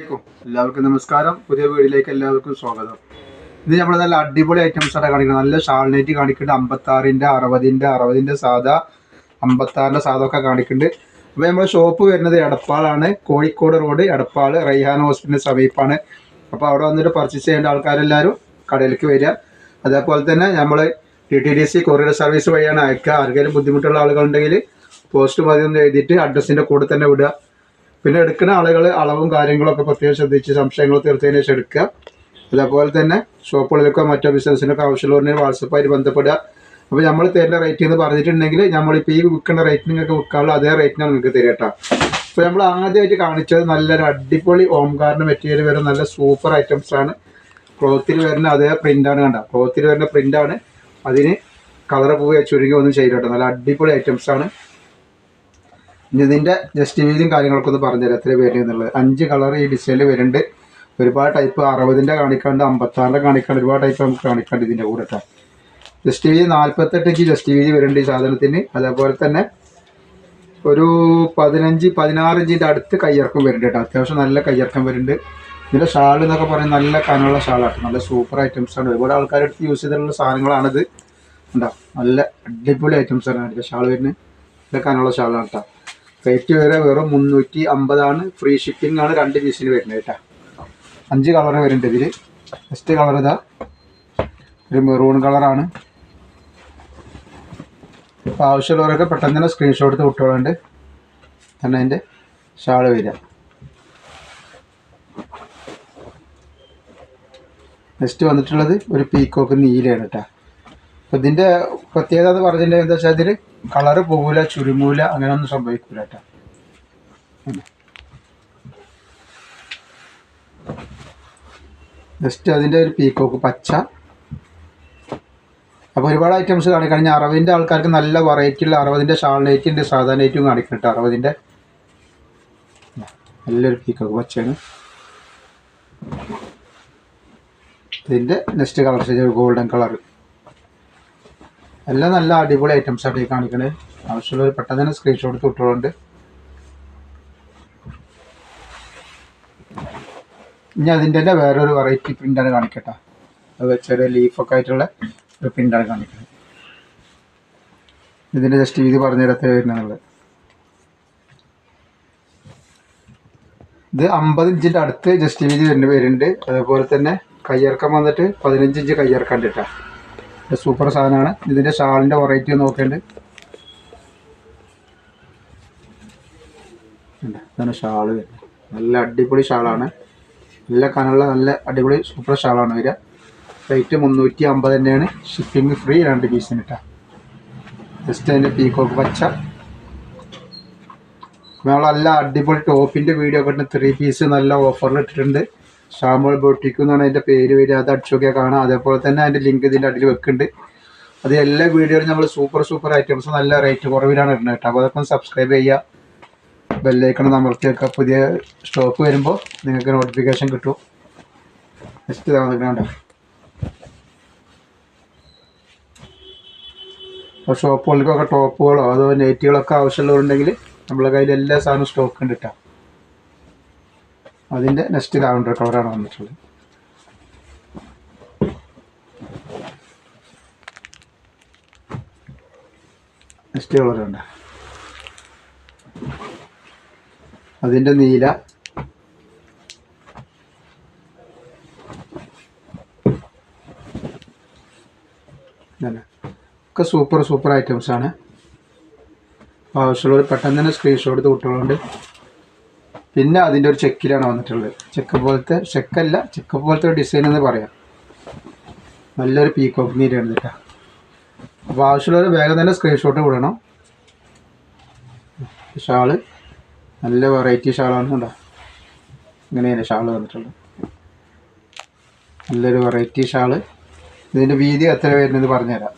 എല്ലാവർക്കും നമസ്കാരം. പുതിയ വീഡിയോയിലേക്ക് എല്ലാവർക്കും സ്വാഗതം. ഇത് നമ്മൾ നല്ല അടിപൊളി ഐറ്റംസ് ആണ് കാണിക്കുന്നത്. നല്ല ഷാൾനൈറ്റ് കാണിക്കുന്നുണ്ട്. അമ്പത്താറിന്റെ അറുപതിന്റെ അറുപതിന്റെ സാധാ അമ്പത്താറിന്റെ സാധാ ഒക്കെ കാണിക്കുന്നുണ്ട്. അപ്പോൾ നമ്മുടെ ഷോപ്പ് വരുന്നത് എടപ്പാളാണ്. കോഴിക്കോട് റോഡ് എടപ്പാൾ റൈഹാൻ ഹോസ്പിറ്റലിന് സമീപമാണ്. അപ്പോൾ അവിടെ വന്നിട്ട് പർച്ചേസ് ചെയ്യേണ്ട ആൾക്കാരെല്ലാവരും കടയിലേക്ക് വരിക. അതേപോലെ തന്നെ നമ്മൾ T T D C courier service വഴിയാണ് അയക്കുക. ആർക്കെങ്കിലും ബുദ്ധിമുട്ടുള്ള ആളുകളുണ്ടെങ്കിൽ പോസ്റ്റ് മതി ഒന്ന് എഴുതിയിട്ട് അഡ്രസ്സിന്റെ കൂടെ തന്നെ വിടുക. പിന്നെ എടുക്കുന്ന ആളുകൾ അളവും കാര്യങ്ങളൊക്കെ പ്രത്യേകം ശ്രദ്ധിച്ച് സംശയങ്ങൾ തീർച്ചയായും ശേഷം എടുക്കുക. അതേപോലെ തന്നെ ഷോപ്പുകളിലൊക്കെ മറ്റോ ബിസിനസ്സിനൊക്കെ ആവശ്യമുള്ളവരുടെ വാട്സപ്പായിട്ട് ബന്ധപ്പെടുക. അപ്പോൾ നമ്മൾ തരുന്ന റേറ്റ് എന്ന് പറഞ്ഞിട്ടുണ്ടെങ്കിൽ നമ്മളിപ്പോൾ ഈ വിൽക്കുന്ന റേറ്റ് നിങ്ങൾക്ക് വിൽക്കാനുള്ള അതേ റേറ്റിനാണ് നിങ്ങൾക്ക് തരിക കേട്ടോ. അപ്പോൾ നമ്മൾ ആദ്യമായിട്ട് കാണിച്ചത് നല്ലൊരു അടിപൊളി ഓംകാറിന്റെ മെറ്റീരിയൽ വരുന്ന നല്ല സൂപ്പർ ഐറ്റംസാണ് ക്ലോത്തിൽ വരുന്ന അതേ പ്രിന്റാണ് കണ്ട? ക്ലോത്തിൽ വരുന്ന പ്രിന്റാണ് അതിന് കളർ പോയി ചുരുങ്ങി ഒന്നും ചെയ്യില്ല കേട്ടോ. നല്ല അടിപൊളി ഐറ്റംസാണ് ഇതിന്റെ ജസ്റ്റ് വീലും കാര്യങ്ങളൊക്കെ ഒന്ന് പറഞ്ഞുതരാം. എത്ര വരുന്നത് എന്നുള്ളത്. അഞ്ച് കളർ ഈ ഡിസൈനിൽ വരുന്നുണ്ട്. ഒരുപാട് ടൈപ്പ് അറുപതിന്റെ കാണിക്കാണ്ട് അമ്പത്താറിന്റെ കാണിക്കാണ്ട് ഒരുപാട് ടൈപ്പ് നമുക്ക് കാണിക്കാണ്ട് ഇതിന്റെ കൂടെ കേട്ടോ. ജസ്റ്റ് വീതി നാൽപ്പത്തെട്ട് ഇഞ്ച് ജസ്റ്റ് വീതി വരുന്നുണ്ട് ഈ സാധനത്തിന്. അതേപോലെ തന്നെ ഒരു പതിനഞ്ച് പതിനാറ് ഇഞ്ചിന്റെ അടുത്ത് കയ്യിറക്കം വരുന്നുണ്ട് കേട്ടോ. അത്യാവശ്യം നല്ല കയ്യിറക്കം വരുന്നുണ്ട്. ഇതിന്റെ ഷാൾ എന്നൊക്കെ പറയുന്നത് നല്ല കനമുള്ള ഷാളാണ് നല്ല സൂപ്പർ ഐറ്റംസ് ആണ്. ഒരുപാട് ആൾക്കാരെടുത്ത് യൂസ് ചെയ്തിട്ടുള്ള സാധനങ്ങളാണിത്. ഉണ്ടോ നല്ല അടിപൊളി ഐറ്റംസ് ആണ് ഇതിന്റെ ഷാൾ വരുന്നത്. നല്ല കനമുള്ള ഷാളാണ് കേട്ടോ. റേറ്റ് വരെ വെറും മുന്നൂറ്റി അമ്പതാണ് ഫ്രീ ഷിപ്പിംഗ് ആണ് രണ്ട് പീസിന് വരുന്നത് കേട്ടോ. അഞ്ച് കളർ വരുന്നുണ്ട് ഇതിൽ ഫസ്റ്റ് കളർ ഇതാ. ഒരു മെറൂൺ കളറാണ് അപ്പോൾ ആവശ്യമുള്ളവരൊക്കെ പെട്ടെന്ന് തന്നെ സ്ക്രീൻഷോട്ട് എടുത്ത് വിട്ടോളുണ്ട്. തന്നെ അതിന്റെ ഷാൾ വരിക. നെക്സ്റ്റ് വന്നിട്ടുള്ളത് ഒരു പീക്കോക്ക് നീലയാണ് കേട്ടോ. അപ്പോൾ ഇതിന്റെ പ്രത്യേകത എന്ന് പറഞ്ഞിട്ടുണ്ടെങ്കിൽ എന്താ വെച്ചാൽ ഇതിൽ കളറ് പോകൂല ചുരുങ്ങൂല അങ്ങനെയൊന്നും സംഭവിക്കൂല കേട്ടോ ജസ്റ്റ് അതിന്റെ ഒരു പീക്കോക്ക് പച്ച. അപ്പോൾ ഒരുപാട് ഐറ്റംസ് കാണിക്കഴിഞ്ഞാൽ കഴിഞ്ഞ അറുപതിന്റെ ആൾക്കാർക്ക് നല്ല വെറൈറ്റി ഉള്ള അറുപതിന്റെ ഷാൾ നൈറ്റ് ഉണ്ട് സാധാ നൈറ്റും കാണിക്കണം കേട്ടോ അറുപതിന്റെ നല്ലൊരു പീക്കോക്ക് പച്ചയാണ്. ഇതിന്റെ നെക്സ്റ്റ് കളർ ഗോൾഡൻ കളർ എല്ലാം നല്ല അടിപൊളി ഐറ്റംസ് ഈ കാണിക്കണേ. ആവശ്യമുള്ളവർ പെട്ടെന്ന് തന്നെ സ്ക്രീൻഷോട്ട് തൊട്ടുകൊണ്ട് ഇനി അതിന്റെ തന്നെ വേറൊരു വെറൈറ്റി പ്രിന്റാണ് കാണിക്കട്ടെ. അത് ചെറിയ ലീഫൊക്കെ ആയിട്ടുള്ള ഒരു പ്രിന്റാണ് കാണിക്കുന്നത് ഇതിന്റെ ജസ്റ്റ് വീതി പറഞ്ഞു തരത്തിൽ വരുന്നത് ഇത് അമ്പത് ഇഞ്ചിന്റെ അടുത്ത് ജസ്റ്റ് വീതി വരുന്ന വരുന്നുണ്ട്. അതേപോലെ തന്നെ കയ്യിറക്കം വന്നിട്ട് പതിനഞ്ച് ഇഞ്ച് കയ്യിറക്കാൻ കേട്ടോ. സൂപ്പർ സാധനമാണ്. ഇതിന്റെ ഷാളിന്റെ വെറൈറ്റി നോക്കേണ്ടത് ഇതാണ് ഷാൾ നല്ല അടിപൊളി ഷാളാണ്. നല്ല കനുള്ള നല്ല അടിപൊളി സൂപ്പർ ഷാളാണ് വരിക. റേറ്റ് മുന്നൂറ്റി അമ്പത് തന്നെയാണ്. ഷിപ്പിംഗ് ഫ്രീ രണ്ട് പീസിന് ഇട്ടാ ജസ്റ്റ് അതിന്റെ പീക്കോക്ക് പച്ച. നമ്മളല്ല അടിപൊളി ടോപ്പിന്റെ വീഡിയോ ഒക്കെ ത്രീ പീസ് നല്ല ഓഫറിൽ ഇട്ടിട്ടുണ്ട്. ഷാമോൾ ബോട്ടിക്ക് എന്നാണ് അതിന്റെ പേര് വരിക. അത് അടിച്ചൊക്കെ കാണാം. അതേപോലെ തന്നെ അതിന്റെ ലിങ്ക് ഇതിന്റെ അടിയിൽ വെക്കുന്നുണ്ട്. അത് എല്ലാ വീഡിയോയിലും നമ്മൾ സൂപ്പർ സൂപ്പർ ഐറ്റംസ് നല്ല റേറ്റ് കുറവിലാണ് ഇടുന്നത് കേട്ടോ. അപ്പോൾ അതൊക്കെ സബ്സ്ക്രൈബ് ചെയ്യുക. ബെല്ലൈക്കണം അമർത്തി വെക്കുക. പുതിയ സ്റ്റോക്ക് വരുമ്പോൾ നിങ്ങൾക്ക് നോട്ടിഫിക്കേഷൻ കിട്ടും. നെക്സ്റ്റ് തവണ അപ്പോൾ ഷോപ്പുകൾക്കൊക്കെ ടോപ്പുകളോ അതോ നെറ്റുകളൊക്കെ ആവശ്യമുള്ളവരുണ്ടെങ്കിൽ നമ്മളെ കയ്യിൽ എല്ലാ സാധനവും സ്റ്റോക്ക് ഉണ്ട് കേട്ടോ. അതിന്റെ നെക്സ്റ്റ് ലാവണ്ടർ കളറാണ് വന്നിട്ടുള്ളത്. നെക്സ്റ്റ് കളറുണ്ട്. അതിന്റെ നീല. ഒക്കെ സൂപ്പർ സൂപ്പർ ഐറ്റംസ് ആണ് ആവശ്യമുള്ളവർ പെട്ടെന്ന് തന്നെ സ്ക്രീൻഷോട്ട് എടുത്ത് കുട്ടികളുണ്ട് പിന്നെ അതിന്റെ ഒരു ചെക്കിലാണ് വന്നിട്ടുള്ളത്. ചെക്ക് പോലത്തെ ചെക്കല്ല ചെക്ക് പോലത്തെ ഒരു ഡിസൈൻ എന്ന് പറയാം. നല്ലൊരു പീക്കോക്ക് നീരാണ് കേട്ടോ. അപ്പോൾ ആവശ്യമുള്ളവർ വേഗം തന്നെ സ്ക്രീൻഷോട്ട് വിടണം ഷാൾ നല്ല വെറൈറ്റി ഷാളാണ് കേട്ടോ ഇങ്ങനെയാണ് ഷാൾ വന്നിട്ടുള്ളത്. നല്ലൊരു വെറൈറ്റി ഷാൾ. ഇതിന്റെ വീതി എത്ര വരുന്നത് പറഞ്ഞുതരാം.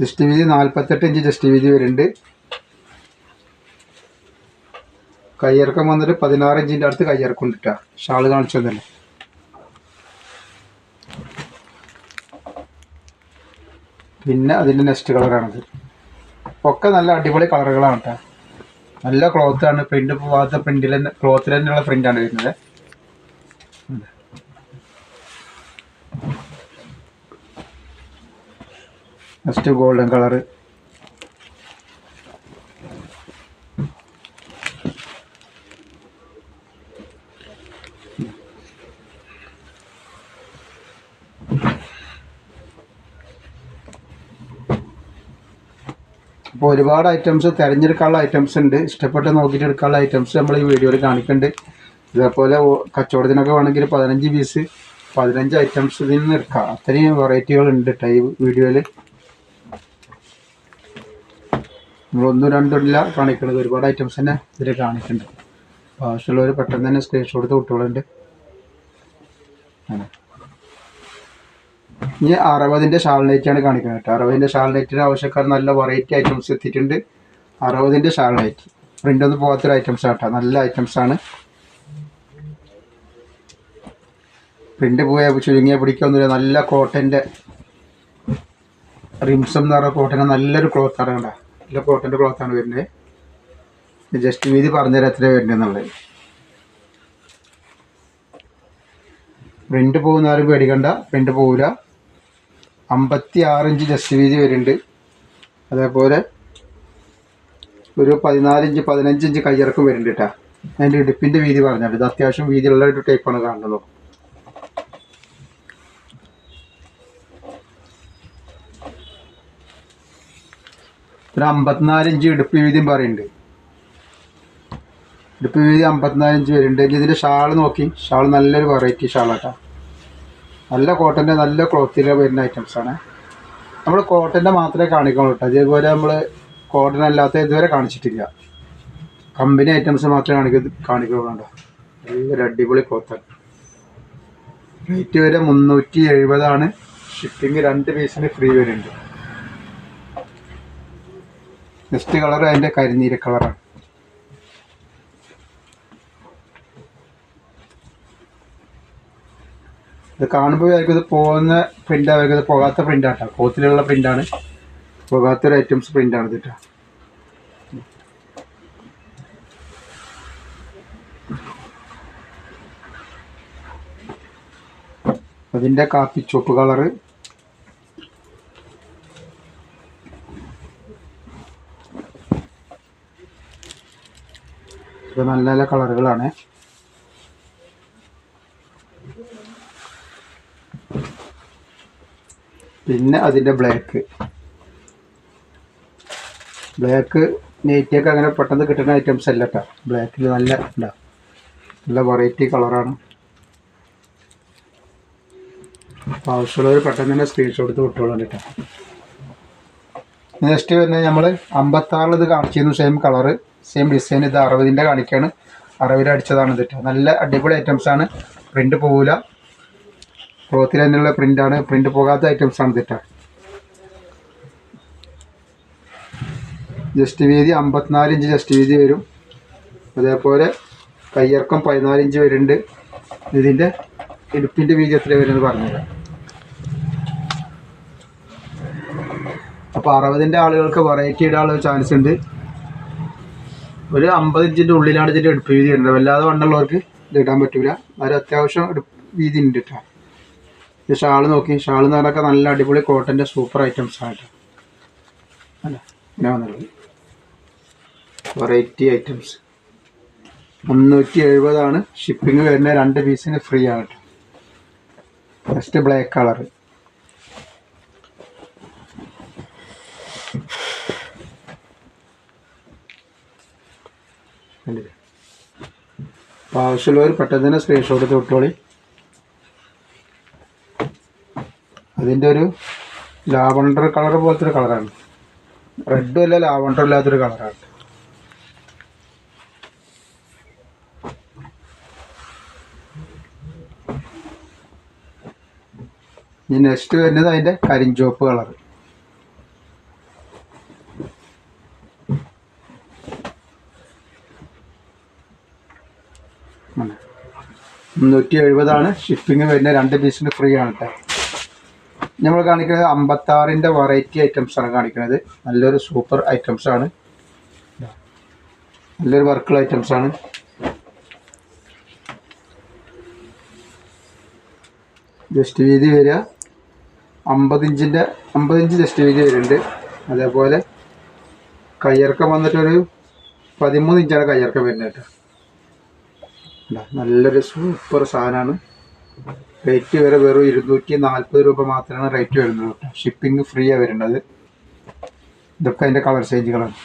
ജസ്റ്റ് വീതി നാൽപ്പത്തെട്ട് ഇഞ്ച് ജസ്റ്റ് വീതി വരുന്നുണ്ട്. കയ്യിറക്കം വന്നിട്ട് പതിനാറ് ഇഞ്ചിന്റെ അടുത്ത് കയ്യിറക്കം ഉണ്ട് ഷാൾ കാണിച്ചു തന്നെ പിന്നെ അതിന്റെ നെക്സ്റ്റ് കളറാണത്. ഒക്കെ നല്ല അടിപൊളി കളറുകളാണ് കേട്ടോ നല്ല ക്ലോത്താണ് പ്രിന്റ് പോകാത്ത പ്രിന്റിൽ തന്നെ ക്ലോത്തിൽ തന്നെയുള്ള പ്രിന്റാണ് വരുന്നത്. നെക്സ്റ്റ് ഗോൾഡൻ കളറ് അപ്പോൾ ഒരുപാട് ഐറ്റംസ് തിരഞ്ഞെടുക്കാനുള്ള ഐറ്റംസ് ഉണ്ട്. ഇഷ്ടപ്പെട്ട് നോക്കിയിട്ട് എടുക്കാനുള്ള ഐറ്റംസ് നമ്മൾ ഈ വീഡിയോയിൽ കാണിക്കുന്നുണ്ട് ഇതേപോലെ കച്ചവടത്തിനൊക്കെ വേണമെങ്കിൽ പതിനഞ്ച് പീസ് പതിനഞ്ച് ഐറ്റംസ് ഇതിൽ നിന്ന് എടുക്കാം. അത്രയും വെറൈറ്റികൾ ഉണ്ട് കേട്ടോ വീഡിയോയിൽ നമ്മളൊന്നും രണ്ടും ഇല്ല. കാണിക്കുന്നത് ഒരുപാട് ഐറ്റംസ് തന്നെ ഇതിൽ കാണിക്കുന്നുണ്ട് അപ്പോൾ ആവശ്യമുള്ളവർ പെട്ടെന്ന് തന്നെ സ്ക്രീൻഷോട്ട് കുട്ടികളുണ്ട് ഇനി അറുപതിന്റെ ഷാൾ നൈറ്റാണ് കാണിക്കുന്നത് കേട്ടോ. അറുപതിന്റെ ഷാൾ നൈറ്റിന് ആവശ്യക്കാർ നല്ല വെറൈറ്റി ഐറ്റംസ് എത്തിയിട്ടുണ്ട്. അറുപതിന്റെ ഷാൾ നൈറ്റ് പ്രിന്റ് ഒന്നും പോകാത്തൊരു ഐറ്റംസ് കേട്ടോ. നല്ല ഐറ്റംസ് ആണ്. പ്രിന്റ് പോയാൽ ചുരുങ്ങിയ പിടിക്കൊന്നുമില്ല. നല്ല കോട്ടന്റെ റിംസം എന്ന് പറഞ്ഞ കോട്ടന്റെ നല്ലൊരു ക്ലോത്താണ് ആണ് കണ്ട നല്ല കോട്ടന്റെ ക്ലോത്താണ് വരുന്നത് ജസ്റ്റ് വീതി പറഞ്ഞുതരാം എത്ര വരുന്നത് എന്നുള്ളത് പ്രിന്റ് പോകുന്ന ആരും പേടിക്കണ്ട. പ്രിന്റ് പോവില്ല അമ്പത്തി ആറിഞ്ച് ജസ്റ്റ് വീതി വരുന്നുണ്ട്. അതേപോലെ ഒരു പതിനാലിഞ്ച് പതിനഞ്ചിഞ്ച് കയ്യിറക്കം വരുന്നുണ്ട് കേട്ടോ അതിന്റെ ഇടുപ്പിന്റെ വീതി പറഞ്ഞാൽ ഇത് അത്യാവശ്യം വീതിയുള്ള ഒരു ടൈപ്പാണ് കാണുന്നത്. ഒരു അമ്പത്തിനാല് ഇഞ്ച് ഇടുപ്പ് വീതിയും പറയുന്നുണ്ട്. ഇടുപ്പ് വീതി അമ്പത്തിനാല് ഇഞ്ച് വരുന്നുണ്ട്. ഇനി ഇതിന്റെ ഷാൾ നോക്കി. ഷാൾ നല്ലൊരു വെറൈറ്റി ഷാളാട്ടോ നല്ല കോട്ടന്റെ നല്ല ക്ലോത്തിൽ വരുന്ന ഐറ്റംസ് ആണ്. നമ്മൾ കോട്ടന്റെ മാത്രമേ കാണിക്കുള്ളൂ കേട്ടോ അതേപോലെ നമ്മൾ കോട്ടൺ അല്ലാത്ത ഇതുവരെ കാണിച്ചിട്ടില്ല. കമ്പനി ഐറ്റംസ് മാത്രമേ കാണിക്ക കാണിക്കുള്ളൂ കേട്ടോ നല്ലൊരു അടിപൊളി ക്ലോത്താണ് റേറ്റ് വരെ മുന്നൂറ്റി എഴുപതാണ്. ഷിപ്പിംഗ് രണ്ട് പീസിന് ഫ്രീ വരുന്നുണ്ട്. നെക്സ്റ്റ് കളർ അതിന്റെ കരിനീര കളറാണ് ഇത് കാണുമ്പോൾ ആയിരിക്കും ഇത് പോകുന്ന പ്രിന്റ് ആയിരിക്കും ഇത് പോകാത്ത പ്രിന്റ് ആട്ടോ കോത്തിലുള്ള പ്രിന്റാണ് പോകാത്തൊരു ഐറ്റംസ് പ്രിന്റാണ് ഇത് ട്ടോ. അതിന്റെ കാപ്പി ചുവപ്പ് കളറ് ഇത് നല്ല നല്ല കളറുകളാണ്. പിന്നെ അതിന്റെ ബ്ലാക്ക് ബ്ലാക്ക് നെയ്റ്റിയൊക്കെ അങ്ങനെ പെട്ടെന്ന് കിട്ടുന്ന ഐറ്റംസ് അല്ല കേട്ടോ ബ്ലാക്കിൽ നല്ല ഉണ്ടാവും നല്ല വെറൈറ്റി കളറാണ് ആവശ്യമുള്ളവർ പെട്ടെന്ന് തന്നെ സ്ക്രീൻഷോട്ട് എടുത്ത് വിട്ടോളാം കേട്ടോ നെക്സ്റ്റ് വരുന്നത് നമ്മൾ അമ്പത്താറിൽ ഇത് കാണിച്ചിരുന്നു സെയിം കളറ് സെയിം ഡിസൈൻ ഇത് അറുപതിന്റെ കാണിക്കുകയാണ് അറുപതിൽ അടിച്ചതാണ് ഇത്. നല്ല അടിപൊളി ഐറ്റംസ് ആണ്. പ്രിന്റ് പോകില്ല ക്ലോത്തിൽ തന്നെയുള്ള പ്രിന്റാണ് പ്രിന്റ് പോകാത്ത ഐറ്റംസ് ആണ് ഇതിട്ട. ജസ്റ്റ് വീതി അമ്പത്തിനാല് ഇഞ്ച് ജസ്റ്റ് വീതി വരും. അതേപോലെ കയ്യിറക്കം പതിനാല് ഇഞ്ച് വരുന്നുണ്ട്. ഇതിന്റെ ഇടുപ്പിന്റെ വീതി എത്ര വരുമെന്ന് പറഞ്ഞുതരാം. അപ്പോൾ അറുപതിന്റെ ആളുകൾക്ക് വെറൈറ്റി ഇടാനുള്ള ചാൻസ് ഉണ്ട്. ഒരു അമ്പത് ഇഞ്ചിന്റെ ഉള്ളിലാണ് ഇതിന്റെ എടുപ്പ് വീതി ഉണ്ട് വല്ലാതെ വണ്ണുള്ളവർക്ക് ഇത് ഇടാൻ പറ്റൂല. അവർ അത്യാവശ്യം എടുപ്പ് വീതി ഉണ്ട് കേട്ടോ ഷാൾ നോക്കി. ഷാൾ എന്ന് പറഞ്ഞാൽ നല്ല അടിപൊളി കോട്ടന്റെ സൂപ്പർ ഐറ്റംസ് ആണ് കേട്ടോ അല്ല? ഞാൻ വന്നുള്ളത് വെറൈറ്റി ഐറ്റംസ് മുന്നൂറ്റി എഴുപതാണ് ഷിപ്പിംഗ് വരുന്ന രണ്ട് പീസിന് ഫ്രീ ആണ് കേട്ടോ ഫസ്റ്റ് ബ്ലാക്ക് അപ്പോൾ ആവശ്യമുള്ളവർ പെട്ടെന്ന് തന്നെ സ്ക്രീൻഷോട്ട് എടുത്ത് വിട്ടോളി. അതിന്റെ ഒരു ലാവണ്ടർ കളർ പോലത്തെ ഒരു കളറാണ് റെഡും അല്ല ലാവണ്ടർ ഇല്ലാത്തൊരു കളറാണ് ഇനി നെക്സ്റ്റ് വരുന്നത് അതിന്റെ കരിഞ്ചോപ്പ് കളർ മുന്നൂറ്റി എഴുപതാണ് ഷിപ്പിംഗ് വരുന്ന രണ്ട് പീസിന് ഫ്രീ ആണ് കേട്ടോ നമ്മൾ കാണിക്കുന്നത് അമ്പത്താറിന്റെ വെറൈറ്റി ഐറ്റംസ് ആണ് കാണിക്കുന്നത്. നല്ലൊരു സൂപ്പർ ഐറ്റംസ് ആണ്. നല്ലൊരു വർക്കുള്ള ഐറ്റംസ് ആണ്. ജസ്റ്റ് വീതി വരിക. അമ്പതിഞ്ചിന്റെ അമ്പതിഞ്ച് ജസ്റ്റ് വീതി വരുന്നുണ്ട്. അതേപോലെ കയ്യിറക്കം വന്നിട്ടൊരു പതിമൂന്ന് ഇഞ്ചാണ് കയ്യിറക്കം വരുന്നത് കേട്ടോ നല്ലൊരു സൂപ്പർ സാധനമാണ് റേറ്റ് വരെ വെറും ഇരുന്നൂറ്റി നാൽപ്പത് രൂപ മാത്രമാണ് റേറ്റ് വരുന്നത് കേട്ടോ. ഷിപ്പിംഗ് ഫ്രീ ആണ് വരുന്നത്. ഇതൊക്കെ അതിന്റെ കളർ ചേഞ്ചുകളാണ്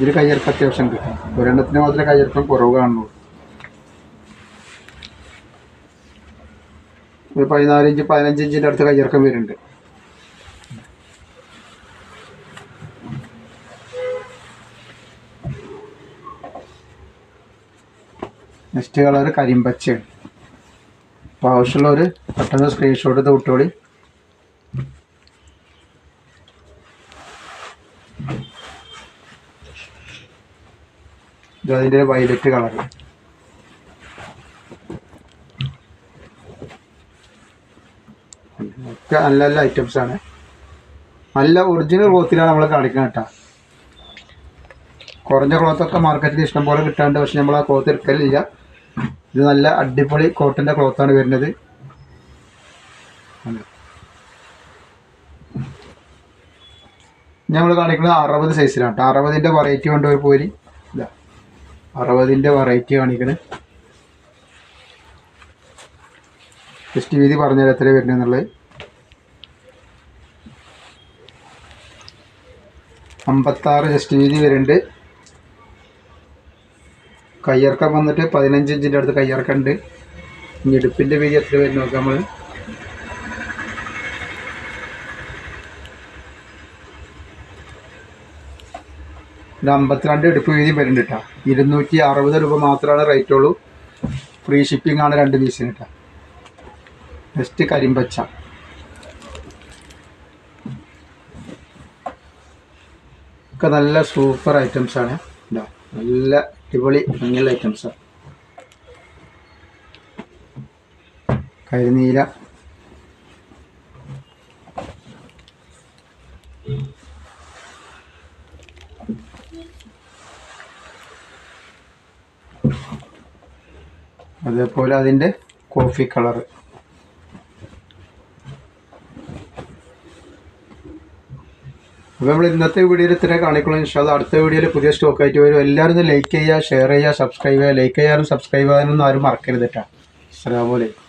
ഇതിൽ കയ്യിറക്കം അത്യാവശ്യം കിട്ടും. ഒരെണ്ണത്തിന് മാത്രമേ കയ്യിറക്കം കുറവ് കാണുള്ളൂ. ഒരു പതിനാലിഞ്ച് പതിനഞ്ച് ഇഞ്ചിന്റെ അടുത്ത് കയ്യിറക്കം വരുന്നുണ്ട്. നെക്സ്റ്റ് കളർ കരിമ്പച്ചയാണ്. അപ്പോൾ ആവശ്യമുള്ളവർ പെട്ടെന്ന് സ്ക്രീൻഷോട്ട് എടുത്ത് വിട്ടോളി. ഇത് അതിന്റെ വയലറ്റ് കളർ ഒക്കെ നല്ല നല്ല ഐറ്റംസ് ആണ്. നല്ല ഒറിജിനൽ ക്ലോത്തിലാണ് നമ്മൾ കാണിക്കുന്നത് കേട്ടോ. കുറഞ്ഞ ക്ലോത്തൊക്കെ മാർക്കറ്റിൽ ഇഷ്ടംപോലെ കിട്ടാണ്ട് പക്ഷെ നമ്മൾ ആ ക്ലോത്ത് എടുക്കലില്ല. ഇത് നല്ല അടിപൊളി കോട്ടന്റെ ക്ലോത്താണ് വരുന്നത്. ഞങ്ങൾ കാണിക്കുന്നത് അറുപത് സൈസിലാണ് കേട്ടോ അറുപതിന്റെ വെറൈറ്റി കൊണ്ട് ഒരു പോരി. ഇല്ല അറുപതിന്റെ വെറൈറ്റി കാണിക്കണേ. ജസ്റ്റ് വീതി പറഞ്ഞാൽ എത്ര വരുന്നത് അമ്പത്താറ് ജസ്റ്റ് വീതി വരുന്നുണ്ട്. കയ്യിറക്കം വന്നിട്ട് പതിനഞ്ച് ഇഞ്ചിന്റെ അടുത്ത് കയ്യിറക്കം ഉണ്ട് ഇനി ഇടുപ്പിന്റെ വീതി എത്ര വരും നോക്കാം നമ്മൾ ഇത് അമ്പത്തിരണ്ട് എടുപ്പ് വീതി വരുന്നുണ്ട് കേട്ടോ ഇരുന്നൂറ്റി അറുപത് രൂപ മാത്രമാണ് റേറ്റ് ഉള്ളൂ. ഫ്രീ ഷിപ്പിംഗ് ആണ് രണ്ട് പീസിന് കേട്ടോ നെക്സ്റ്റ് കരിമ്പച്ച. ഒക്കെ നല്ല സൂപ്പർ ഐറ്റംസ് ആണ്. ഇതാ നല്ല അടിപൊളി ഭംഗിയുള്ള ഐറ്റംസ് കരിനീല. അതേപോലെ അതിന്റെ കോഫി കളറ് അപ്പോൾ നമ്മൾ ഇന്നത്തെ വീഡിയോയിൽ ഇത്ര കാണിക്കുള്ളൂ. ഇൻഷാല്ല അടുത്ത വീഡിയോയിൽ പുതിയ സ്റ്റോക്ക് ആയിട്ട് വരും. എല്ലാവരും ലൈക്ക് ചെയ്യുക ഷെയർ ചെയ്യുക സബ്സ്ക്രൈബ് ചെയ്യുക. ലൈക്ക് ചെയ്യാനും സബ്സ്ക്രൈബ് ചെയ്യാനൊന്നും ആരും മറക്കരുത് കേട്ടോ. അസ്സാം അലൈക്കും.